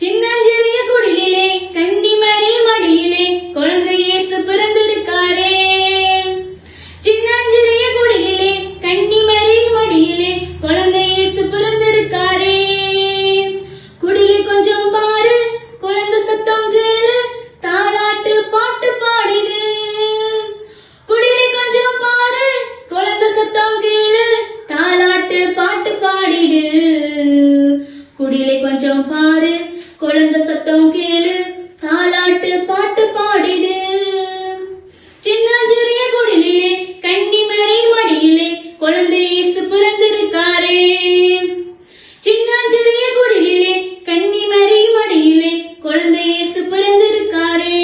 சின்னஞ்சிறிய குடிலிலே கன்னிமரி மடியிலே குழந்தை இயேசு பிறந்திருக்காரே. சின்னஞ்சிறிய குடிலிலே கன்னிமரி மடியிலே குழந்தை இயேசு பிறந்திருக்காரே. குடிலே கொஞ்சம் பாரு குழந்தை சத்தம் கேளு தாலாட்டு பாட்டு பாடிடு. குடிலே கொஞ்சம் பாரு குழந்தை சத்தம் கேளு தாலாட்டு பாட்டு பாடிடு. குடிலே கொஞ்சம் பாரு குழந்த சத்தம் கேளு தாலாட்டு பாட்டு பாடிடு. சின்ன சிறிய குடிலே கண்ணி மறை மடியிலே குழந்தை இயேசு பிறந்திருக்காரே. சின்ன சிறிய குடிலே கண்ணி மறை மடியிலே குழந்தை இயேசு பிறந்திருக்காரே.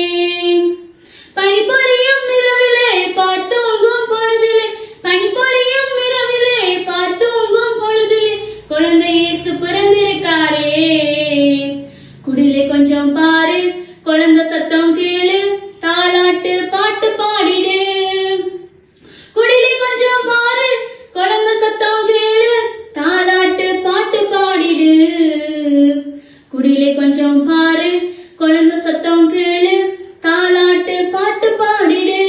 பனிப்பொழியும் இரவிலே பார்த்தூங்கும் பொழுதிலே பனிப்பொழியும் இரவிலே பார்த்தூங்கும் பொழுதிலே குழந்தை இயேசு குடிலே கொஞ்சம் பாரு. குழந்தை சத்தம் கேளு. தாலாட்டு பாட்டு பாடிடு.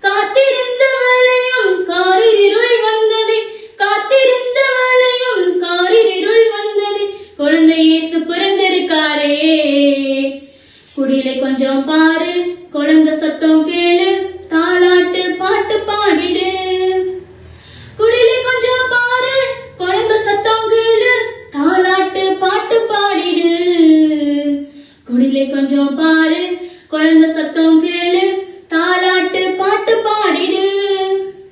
காத்திருந்த வேலையும் காரில் இருள் வந்தது. காத்திருந்த வேலையும் காரில் இருள் வந்தது. குழந்தை இயேசு பிறந்திருக்காரே. குடிலே கொஞ்சம் பாரு. கொழம்பு சத்தம் கேளு. கொஞ்சம் பாரு. குழந்தை சத்தம்